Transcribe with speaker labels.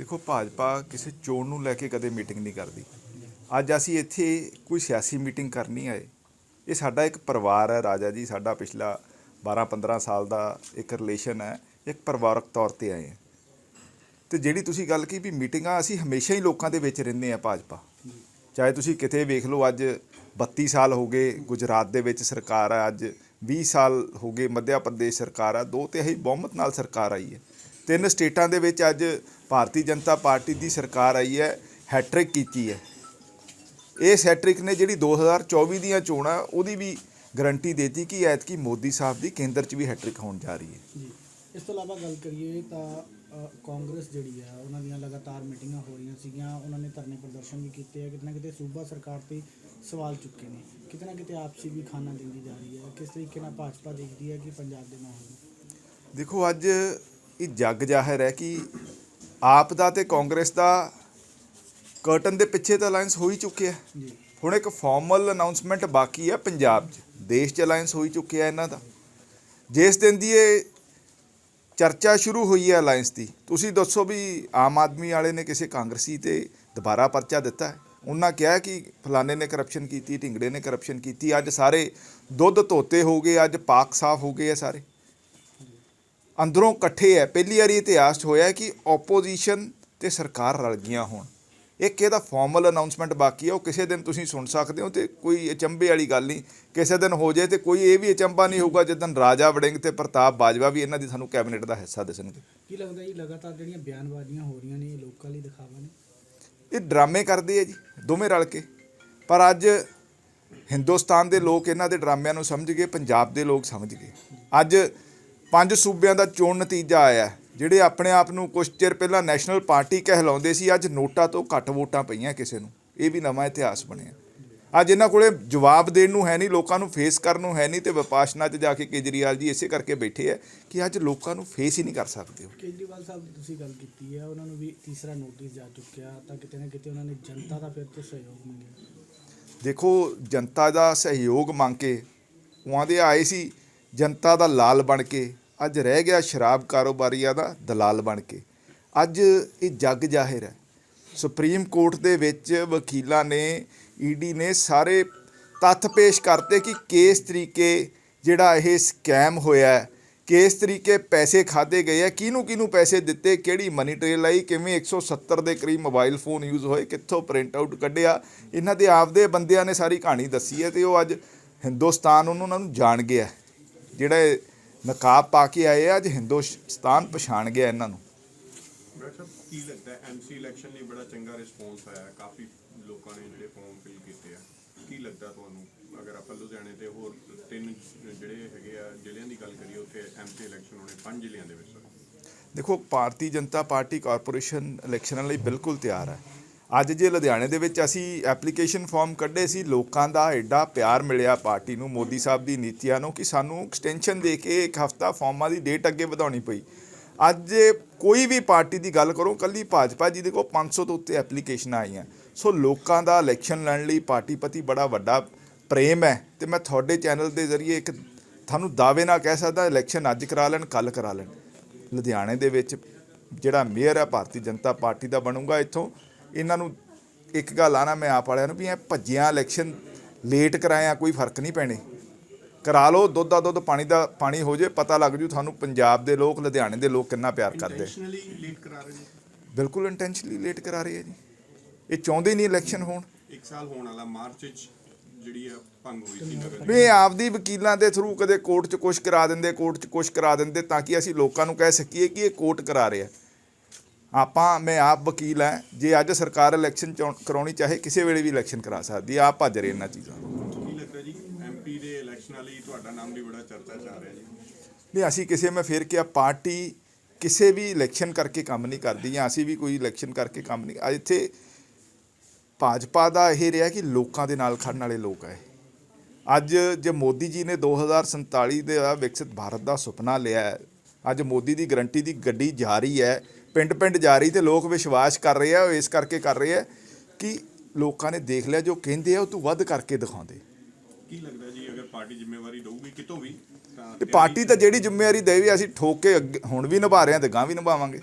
Speaker 1: ਦੇਖੋ, ਭਾਜਪਾ ਕਿਸੇ ਚੋਣ ਨੂੰ ਲੈ ਕੇ ਕਦੇ ਮੀਟਿੰਗ ਨਹੀਂ ਕਰਦੀ। ਅੱਜ ਅਸੀਂ ਇੱਥੇ ਕੋਈ ਸਿਆਸੀ ਮੀਟਿੰਗ ਕਰਨੀ ਆਏ। ਇਹ ਸਾਡਾ ਇੱਕ ਪਰਿਵਾਰ ਹੈ, ਰਾਜਾ ਜੀ, ਸਾਡਾ ਪਿਛਲਾ 12-15 ਸਾਲ ਦਾ ਇੱਕ ਰਿਲੇਸ਼ਨ ਹੈ, ਇੱਕ ਪਰਿਵਾਰਕ ਤੌਰ ਤੇ ਆਏ ਹਾਂ। ਤੇ ਜਿਹੜੀ ਤੁਸੀਂ ਗੱਲ ਕੀ ਵੀ ਮੀਟਿੰਗਾਂ ਅਸੀਂ ਹਮੇਸ਼ਾ ਹੀ ਲੋਕਾਂ ਦੇ ਵਿੱਚ ਰਹਿੰਦੇ ਆ ਭਾਜਪਾ। ਚਾਹੇ ਤੁਸੀਂ ਕਿਤੇ ਵੇਖ ਲਓ, ਅੱਜ 32 ਸਾਲ ਹੋ ਗਏ, ਗੁਜਰਾਤ ਦੇ ਵਿੱਚ ਸਰਕਾਰ ਹੈ ਅੱਜ 20 ਸਾਲ ਹੋ ਗਏ, ਮੱਧਿਆ ਪ੍ਰਦੇਸ਼ ਸਰਕਾਰ ਹੈ ਦੋ ਤਿਹਾਈ ਬਹੁਮਤ ਨਾਲ ਸਰਕਾਰ ਆਈ ਹੈ। ਤਿੰਨ ਸਟੇਟਾਂ ਦੇ ਵਿੱਚ ਅੱਜ ਭਾਰਤੀ ਜਨਤਾ ਪਾਰਟੀ ਦੀ ਸਰਕਾਰ ਆਈ ਹੈ ਹੈਟ੍ਰਿਕ ਕੀਤੀ ਹੈ। ਇਸ ਹੈਟ੍ਰਿਕ ਨੇ ਜਿਹੜੀ 2024 ਦੀਆਂ ਚੋਣਾਂ ਉਹਦੀ ਵੀ ਗਰੰਟੀ ਦੇਤੀ ਕਿ ਐਤਕੀ ਮੋਦੀ ਸਾਹਿਬ ਦੀ ਕੇਂਦਰ 'ਚ ਵੀ ਹੈਟ੍ਰਿਕ ਹੋਣ ਜਾ ਰਹੀ ਹੈ।
Speaker 2: ਜੀ। ਇਸ ਤੋਂ ਇਲਾਵਾ ਗੱਲ ਕਰੀਏ ਤਾਂ ਕਾਂਗਰਸ ਜਿਹੜੀ ਹੈ ਉਹਨਾਂ ਦੀਆਂ ਲਗਾਤਾਰ ਮੀਟਿੰਗਾਂ ਹੋ ਰਹੀਆਂ ਸੀਗੀਆਂ ਉਹਨਾਂ ਨੇ ਧਰਨੇ ਪ੍ਰਦਰਸ਼ਨ ਵੀ ਕੀਤੇ ਆ ਕਿਤੇ ਨਾ ਕਿਤੇ ਸੂਬਾ ਸਰਕਾਰ ਤੇ ਸਵਾਲ ਚੁੱਕੇ ਨੇ। ਕਿਤੇ ਨਾ ਕਿਤੇ ਆਪਸੀ ਵੀ ਖਾਨਾ ਦਿੰਦੀ ਜਾ ਰਹੀ ਹੈ। ਕਿਸ ਤਰੀਕੇ ਨਾਲ ਭਾਜਪਾ ਦੇਖਦੀ ਹੈ ਕਿ ਪੰਜਾਬ ਦੇ ਮਾਹੌਲ ਨੂੰ?
Speaker 1: ਦੇਖੋ ਅੱਜ ਇਹ ਜੱਗ ਜ਼ਾਹਿਰ ਹੈ ਕਿ ਆਪ ਦਾ ਤੇ ਕਾਂਗਰਸ ਦਾ ਕਰਟਨ ਦੇ ਪਿੱਛੇ ਤਾਂ ਅਲਾਈਅੰਸ ਹੋ ਹੀ ਚੁੱਕਿਆ
Speaker 2: ਜੀ।
Speaker 1: ਹੁਣ ਇੱਕ ਫਾਰਮਲ ਅਨਾਉਂਸਮੈਂਟ ਬਾਕੀ ਹੈ ਪੰਜਾਬ 'ਚ। ਦੇਸ਼ 'ਚ ਅਲਾਈਅੰਸ ਹੋ ਹੀ ਚੁੱਕਿਆ ਇਹਨਾਂ ਦਾ। ਜਿਸ ਦਿਨ ਦੀ ਇਹ ਚਰਚਾ ਸ਼ੁਰੂ ਹੋਈ ਹੈ ਅਲਾਈਅੰਸ ਦੀ ਤੁਸੀਂ ਦੱਸੋ ਵੀ ਆਮ ਆਦਮੀ ਵਾਲੇ ਨੇ ਕਿਸੇ ਕਾਂਗਰਸੀ ਤੇ ਦੁਬਾਰਾ ਪਰਚਾ ਦਿੱਤਾ ਹੈ? ਉਹਨਾਂ ਕਿਹਾ ਕਿ ਫਲਾਣੇ ਨੇ ਕਰਪਸ਼ਨ ਕੀਤੀ ਢਿੰਗੜੇ ਨੇ ਕਰਪਸ਼ਨ ਕੀਤੀ ਅੱਜ ਸਾਰੇ ਦੁੱਧ ਧੋਤੇ ਹੋ ਗਏ ਅੱਜ ਪਾਕ ਸਾਫ਼ ਹੋ ਗਏ ਆ ਸਾਰੇ। ਅੰਦਰੋਂ ਇਕੱਠੇ ਹੈ ਪਹਿਲੀ ਵਾਰੀ ਇਤਿਹਾਸ 'ਚ ਹੋਇਆ ਕਿ ਆਪੋਜੀਸ਼ਨ ਤੇ ਸਰਕਾਰ ਰਲ ਗਈਆਂ ਹੋਣ। ਇੱਕ ਇਹਦਾ ਫਾਰਮਲ ਅਨਾਉਂਸਮੈਂਟ ਬਾਕੀ ਹੈ ਉਹ ਕਿਸੇ ਦਿਨ ਤੁਸੀਂ ਸੁਣ ਸਕਦੇ ਹੋ ਤੇ ਕੋਈ ਅਚੰਭੇ ਵਾਲੀ ਗੱਲ ਨਹੀਂ। ਕਿਸੇ ਦਿਨ ਹੋ ਜਾਏ ਤੇ ਕੋਈ ਇਹ ਵੀ ਅਚੰਭਾ ਨਹੀਂ ਹੋਊਗਾ ਜਦੋਂ ਰਾਜਾ ਵੜਿੰਗ ਤੇ ਪ੍ਰਤਾਪ ਬਾਜਵਾ ਵੀ ਇਹਨਾਂ ਦੀ ਸਾਨੂੰ ਕੈਬਨਿਟ ਦਾ ਹਿੱਸਾ ਦਿਸਣਗੇ।
Speaker 2: ਕੀ ਲੱਗਦਾ ਜੀ ਲਗਾਤਾਰ ਜਿਹੜੀਆਂ ਬਿਆਨਬਾਜ਼ੀਆਂ ਹੋ ਰਹੀਆਂ ਨੇ ਇਹ ਲੋਕਾਂ ਲਈ ਦਿਖਾਵਾ ਨੇ?
Speaker 1: ਇਹ ਡਰਾਮੇ ਕਰਦੇ ਆ ਜੀ ਦੋਵੇਂ ਰਲ ਕੇ। ਪਰ ਅੱਜ ਹਿੰਦੁਸਤਾਨ ਦੇ ਲੋਕ ਇਹਨਾਂ ਦੇ ਡਰਾਮਿਆਂ ਨੂੰ ਸਮਝ ਗਏ ਪੰਜਾਬ ਦੇ ਲੋਕ ਸਮਝ ਗਏ। ਅੱਜ ਪੰਜ ਸੂਬਿਆਂ ਦਾ ਚੋਣ ਨਤੀਜਾ ਆਇਆ। ਜਿਹੜੇ ਆਪਣੇ ਆਪ ਨੂੰ ਕੁਝ ਚਿਰ ਪਹਿਲਾਂ ਨੈਸ਼ਨਲ ਪਾਰਟੀ ਕਹਿਲਾਉਂਦੇ ਸੀ ਅੱਜ ਨੋਟਾ ਤੋਂ ਘੱਟ ਵੋਟਾਂ ਪਈਆਂ ਕਿਸੇ ਨੂੰ। ਇਹ ਵੀ ਨਵਾਂ ਇਤਿਹਾਸ ਬਣਿਆ। ਅੱਜ ਇਹਨਾਂ ਕੋਲੇ ਜਵਾਬ ਦੇਣ ਨੂੰ ਹੈ ਨਹੀਂ ਲੋਕਾਂ ਨੂੰ ਫੇਸ ਕਰਨ ਨੂੰ ਹੈ ਨਹੀਂ ਤੇ ਵਿਪਾਸ਼ਨਾ 'ਚ ਜਾ ਕੇ ਕੇਜਰੀਵਾਲ ਜੀ ਇਸੇ ਕਰਕੇ ਬੈਠੇ ਆ ਕਿ ਅੱਜ ਲੋਕਾਂ ਨੂੰ ਫੇਸ ਹੀ ਨਹੀਂ ਕਰ ਸਕਦੇ ਉਹ।
Speaker 2: ਕੇਜਰੀਵਾਲ ਸਾਹਿਬ ਤੁਸੀਂ ਗੱਲ ਕੀਤੀ ਹੈ ਉਹਨਾਂ ਨੂੰ ਵੀ ਤੀਸਰਾ ਨੋਟਿਸ ਜਾ ਚੁੱਕਿਆ ਤਾਂ ਕਿਤੇ ਨਾ ਕਿਤੇ ਉਹਨਾਂ ਨੇ ਜਨਤਾ ਦਾ ਫਿਰ ਤੋਂ ਸਹਿਯੋਗ ਮੰਗਿਆ।
Speaker 1: ਦੇਖੋ ਜਨਤਾ ਦਾ ਸਹਿਯੋਗ ਮੰਗ ਕੇ ਉਹਾਂ ਦੇ ਆਏ ਸੀ ਜਨਤਾ ਦਾ ਲਾਲ ਬਣ ਕੇ ਅੱਜ ਰਹਿ ਗਿਆ ਸ਼ਰਾਬ ਕਾਰੋਬਾਰੀਆਂ ਦਾ ਦਲਾਲ ਬਣ ਕੇ। ਅੱਜ ਇਹ ਜੱਗ ਜ਼ਾਹਿਰ ਹੈ। ਸੁਪਰੀਮ ਕੋਰਟ ਦੇ ਵਿੱਚ ਵਕੀਲਾਂ ਨੇ ਈਡੀ ਨੇ ਸਾਰੇ ਤੱਥ ਪੇਸ਼ ਕਰਤੇ ਕਿ ਕਿਸ ਤਰੀਕੇ ਜਿਹੜਾ ਇਹ ਸਕੈਮ ਹੋਇਆ ਕਿਸ ਤਰੀਕੇ ਪੈਸੇ ਖਾਦੇ ਗਏ ਆ ਕਿਹਨੂੰ ਕਿਹਨੂੰ ਪੈਸੇ ਦਿੱਤੇ, ਕਿਹੜੀ ਮਨੀ ਟ੍ਰੇਲ ਆਈ ਕਿਵੇਂ 170 ਦੇ ਕਰੀਬ ਮੋਬਾਈਲ ਫੋਨ ਯੂਜ਼ ਹੋਏ, ਕਿੱਥੋਂ ਪ੍ਰਿੰਟ ਆਊਟ ਕੱਢਿਆ। ਇਹਨਾਂ ਦੇ ਆਪਦੇ ਬੰਦਿਆਂ ਨੇ ਸਾਰੀ ਕਹਾਣੀ ਦੱਸੀ ਹੈ ਤੇ ਉਹ ਅੱਜ ਹਿੰਦੁਸਤਾਨ ਉਹਨੂੰ ਉਹਨਾਂ ਨੂੰ ਜਾਣ ਗਿਆ ਜਿਹੜਾ ਨਕਾਬ ਪਾ ਕੇ ਆਏ ਆ ਅੱਜ ਹਿੰਦੁਸਤਾਨ ਪਛਾਣ ਗਿਆ ਇਹਨਾਂ ਨੂੰ।
Speaker 3: ਕੀ ਲੱਗਦਾ ਐਮਸੀ ਇਲੈਕਸ਼ਨ ਲਈ ਬੜਾ ਚੰਗਾ ਰਿਸਪੌਂਸ ਆਇਆ। ਕਾਫੀ ਲੋਕਾਂ ਨੇ ਜਿਹੜੇ ਫਾਰਮ ਫਿਲ ਕੀਤੇ ਆ। ਕੀ ਲੱਗਦਾ ਤੁਹਾਨੂੰ? ਅਗਰ ਆਪਾਂ ਲੁਧਿਆਣੇ ਤੇ ਹੋਰ ਤਿੰਨ ਜਿਹੜੇ ਹੈਗੇ ਆ ਜ਼ਿਲ੍ਹਿਆਂ ਦੀ ਗੱਲ ਕਰੀਏ ਉੱਥੇ ਐਮਸੀ ਇਲੈਕਸ਼ਨ ਹੋਣੇ ਪੰਜ ਜ਼ਿਲ੍ਹਿਆਂ ਦੇ ਵਿੱਚ।
Speaker 1: ਦੇਖੋ ਭਾਰਤੀ ਜਨਤਾ ਪਾਰਟੀ ਕਾਰਪੋਰੇਸ਼ਨ ਇਲੈਕਸ਼ਨਾਂ ਲਈ ਬਿਲਕੁਲ ਤਿਆਰ ਹੈ। ਅੱਜ ਜੇ ਲੁਧਿਆਣੇ ਦੇ ਵਿੱਚ ਅਸੀਂ ਐਪਲੀਕੇਸ਼ਨ ਫਾਰਮ ਕੱਢੇ ਸੀ, ਲੋਕਾਂ ਦਾ ਐਡਾ ਪਿਆਰ ਮਿਲਿਆ ਪਾਰਟੀ ਨੂੰ, ਮੋਦੀ ਸਾਹਿਬ ਦੀ ਨੀਤੀਆਂ ਨੂੰ, ਕਿ ਸਾਨੂੰ ਐਕਸਟੈਂਸ਼ਨ ਦੇ ਕੇ ਇੱਕ ਹਫਤਾ ਫਾਰਮਾਂ ਦੀ ਡੇਟ ਅੱਗੇ ਵਧਾਉਣੀ ਪਈ। ਅੱਜ ਕੋਈ ਵੀ ਪਾਰਟੀ ਦੀ ਗੱਲ ਕਰੋ, ਕੱਲੀ ਭਾਜਪਾ ਜੀ ਦੇ ਕੋਲ 500 ਤੋਂ ਉੱਤੇ ਐਪਲੀਕੇਸ਼ਨਾਂ ਆਈਆਂ। ਸੋ ਲੋਕਾਂ ਦਾ ਇਲੈਕਸ਼ਨ ਲੜਨ ਲਈ ਪਾਰਟੀ ਪ੍ਰਤੀ ਬੜਾ ਵੱਡਾ ਪ੍ਰੇਮ ਹੈ ਤੇ ਮੈਂ ਤੁਹਾਡੇ ਚੈਨਲ ਦੇ ਜ਼ਰੀਏ ਇੱਕ ਤੁਹਾਨੂੰ ਦਾਅਵੇ ਨਾਲ ਕਹਿ ਸਕਦਾ ਇਲੈਕਸ਼ਨ ਅੱਜ ਕਰਾ ਲੈਣ ਕੱਲ ਕਰਾ ਲੈਣ। ਲੁਧਿਆਣੇ ਦੇ ਵਿੱਚ ਜਿਹੜਾ ਮੇਅਰ ਹੈ, ਭਾਰਤੀ ਜਨਤਾ ਪਾਰਟੀ ਦਾ ਬਣੂਗਾ ਇੱਥੋਂ। ਇਹਨਾਂ ਨੂੰ ਇੱਕ ਗੱਲ ਆਣਾ ਮੈਂ ਆਪ ਵਾਲਿਆਂ ਨੂੰ ਵੀ ਇਹ ਭੱਜਿਆ ਇਲੈਕਸ਼ਨ ਲੇਟ ਕਰਾਇਆ ਕੋਈ ਫ਼ਰਕ ਨਹੀਂ ਪੈਣੇ। ਕਰਾ ਲਓ ਦੁੱਧ ਦਾ ਦੁੱਧ ਪਾਣੀ ਦਾ ਪਾਣੀ ਹੋ ਜੇ ਪਤਾ ਲੱਗ ਜੂ ਤੁਹਾਨੂੰ ਪੰਜਾਬ ਦੇ ਲੋਕ ਲੁਧਿਆਣੇ ਦੇ ਲੋਕ ਕਿੰਨਾ ਪਿਆਰ ਕਰਦੇ।
Speaker 3: ਇੰਟੈਂਸ਼ਨਲੀ ਲੀਡ ਕਰਾ ਰਹੇ ਨੇ।
Speaker 1: ਬਿਲਕੁਲ ਇੰਟੈਂਸ਼ਨਲੀ ਲੇਟ ਕਰਾ ਰਹੇ ਆ ਜੀ। ਇਹ ਚਾਹੁੰਦੇ ਨਹੀਂ ਇਲੈਕਸ਼ਨ ਹੋਣ।
Speaker 3: ਇੱਕ ਸਾਲ ਹੋਣ ਵਾਲਾ ਮਾਰਚ ਵਿੱਚ ਜਿਹੜੀ ਆ ਭੰਗ ਹੋਈ ਸੀ ਨਗਰ
Speaker 1: ਵੀ ਆਪਦੀ ਵਕੀਲਾਂ ਦੇ ਥਰੂ ਕਦੇ ਕੋਰਟ 'ਚ ਕੁਛ ਕਰਾ ਦਿੰਦੇ ਕੋਰਟ 'ਚ ਕੁਛ ਕਰਾ ਦਿੰਦੇ ਤਾਂ ਕਿ ਅਸੀਂ ਲੋਕਾਂ ਨੂੰ ਕਹਿ ਸਕੀਏ ਕਿ ਇਹ ਕੋਰਟ ਕਰਾ ਰਿਹਾ। ਆਪਾਂ ਮੈਂ ਆਪ ਵਕੀਲ ਹਾਂ। ਜੇ ਅੱਜ ਸਰਕਾਰ ਇਲੈਕਸ਼ਨ ਕਰਾਉਣੀ ਚਾਹੇ ਕਿਸੇ ਵੇਲੇ ਵੀ ਇਲੈਕਸ਼ਨ ਕਰਾ ਸਕਦੀ ਆਪ ਭੱਜ ਰਹੇ ਇਹਨਾਂ ਚੀਜ਼ਾਂ।
Speaker 3: ਕੀ ਲੱਗਦਾ ਜੀ ਐਮਪੀ ਦੇ ਇਲੈਕਸ਼ਨਾਂ ਲਈ ਤੁਹਾਡਾ ਨਾਮ ਵੀ ਬੜਾ ਚਰਚਾ 'ਚ ਆ ਰਿਹਾ ਜੀ?
Speaker 1: ਨਹੀਂ ਅਸੀਂ ਕਿਸੇ ਮੈਂ ਫਿਰ ਕਿਹਾ ਪਾਰਟੀ ਕਿਸੇ ਵੀ ਇਲੈਕਸ਼ਨ ਕਰਕੇ ਕੰਮ ਨਹੀਂ ਕਰਦੀ ਜਾਂ ਅਸੀਂ ਵੀ ਕੋਈ ਇਲੈਕਸ਼ਨ ਕਰਕੇ ਕੰਮ ਨਹੀਂ ਅੱਜ ਇੱਥੇ ਭਾਜਪਾ ਦਾ ਇਹ ਰਿਹਾ ਕਿ ਲੋਕਾਂ ਦੇ ਨਾਲ ਖੜਨ ਵਾਲੇ ਲੋਕ ਹੈ ਅੱਜ ਜੇ ਮੋਦੀ ਜੀ ਨੇ 2047 ਦੇ ਆ ਵਿਕਸਿਤ ਭਾਰਤ ਦਾ ਸੁਪਨਾ ਲਿਆ ਅੱਜ ਮੋਦੀ ਦੀ ਗਰੰਟੀ ਦੀ ਗੱਡੀ ਜਾ ਰਹੀ ਹੈ ਪਿੰਡ ਪਿੰਡ ਜਾ ਰਹੀ ਤੇ ਲੋਕ ਵਿਸ਼ਵਾਸ ਕਰ ਰਹੇ ਆ ਇਸ ਕਰਕੇ ਕਰ ਰਹੇ ਆ ਕਿ ਲੋਕਾਂ ਨੇ ਦੇਖ ਲਿਆ ਜੋ ਕਹਿੰਦੇ ਆ ਉਹ ਤੋਂ ਵੱਧ ਕਰਕੇ ਦਿਖਾਉਂਦੇ।
Speaker 3: ਕੀ ਲੱਗਦਾ ਜੀ ਅਗਰ ਪਾਰਟੀ ਜ਼ਿੰਮੇਵਾਰੀ ਲਊਗੀ ਕਿਤੋਂ ਵੀ
Speaker 1: ਤਾਂ ਪਾਰਟੀ ਤਾਂ ਜਿਹੜੀ ਜ਼ਿੰਮੇਵਾਰੀ ਦੇਵੇ ਅਸੀਂ ਠੋਕ ਕੇ ਅੱਗੇ- ਹੁਣ ਵੀ ਨਿਭਾ ਰਹੇ ਹਾਂ ਤੇ ਗਾਂ ਵੀ ਨਿਭਾਵਾਂਗੇ।